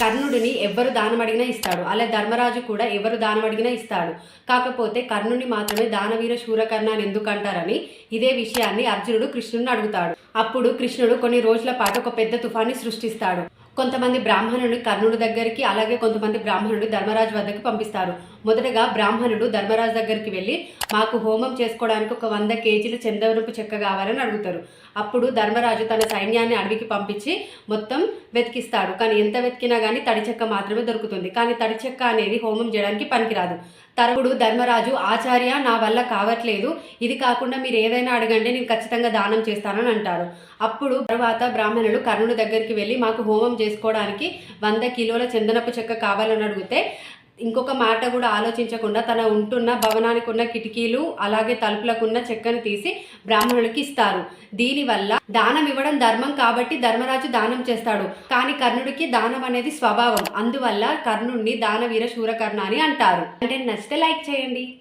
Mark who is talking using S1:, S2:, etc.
S1: కర్ణుడిని ఎవరు దానం అడిగినా ఇస్తాడు. అలా ధర్మరాజు కూడా ఎవరు దానం అడిగినా ఇస్తాడు. కాకపోతే కర్ణుడిని మాత్రమే దానవీర శూరకర్ణ అని ఎందుకంటారని ఇదే విషయాన్ని అర్జునుడు కృష్ణుడిని అడుగుతాడు. అప్పుడు కృష్ణుడు కొన్ని రోజుల పాటు ఒక పెద్ద తుఫాన్ని సృష్టిస్తాడు. కొంతమంది బ్రాహ్మణుని కర్ణుడి దగ్గరికి అలాగే కొంతమంది బ్రాహ్మణుడు ధర్మరాజు వద్దకు పంపిస్తారు. మొదటగా బ్రాహ్మణుడు ధర్మరాజు దగ్గరికి వెళ్ళి మాకు హోమం చేసుకోవడానికి ఒక వంద కేజీల చందవరపు చెక్క కావాలని అడుగుతారు. అప్పుడు ధర్మరాజు తన సైన్యాన్ని అడవికి పంపించి మొత్తం వెతికిస్తాడు. కానీ ఎంత వెతికినా కానీ తడి చెక్క మాత్రమే దొరుకుతుంది. కానీ తడి చెక్క అనేది హోమం చేయడానికి పనికిరాదు. తరువుడు ధర్మరాజు ఆచార్య నా వల్ల కావట్లేదు. ఇది కాకుండా మీరు ఏదైనా అడగండి. నేను ఖచ్చితంగా దానం చేస్తానని అంటారు. అప్పుడు తర్వాత బ్రాహ్మణుడు కర్ణుడి దగ్గరికి వెళ్ళి మాకు హోమం చేసుకోవడానికి వంద కిలోల చందనపు చెక్క కావాలని అడిగితే ఇంకొక మాట కూడా ఆలోచించకుండా తన ఉంటున్న భవనానికి ఉన్న కిటికీలు అలాగే తలుపులకున్న చెక్కను తీసి బ్రాహ్మణులకి ఇస్తారు. దీనివల్ల దానం ఇవ్వడం ధర్మం కాబట్టి ధర్మరాజు దానం చేస్తాడు. కానీ కర్ణుడికి దానం అనేది స్వభావం. అందువల్ల కర్ణుడిని దానవీర శూరకర్ణ అని అంటారు. అంటే నచ్చితే లైక్ చేయండి.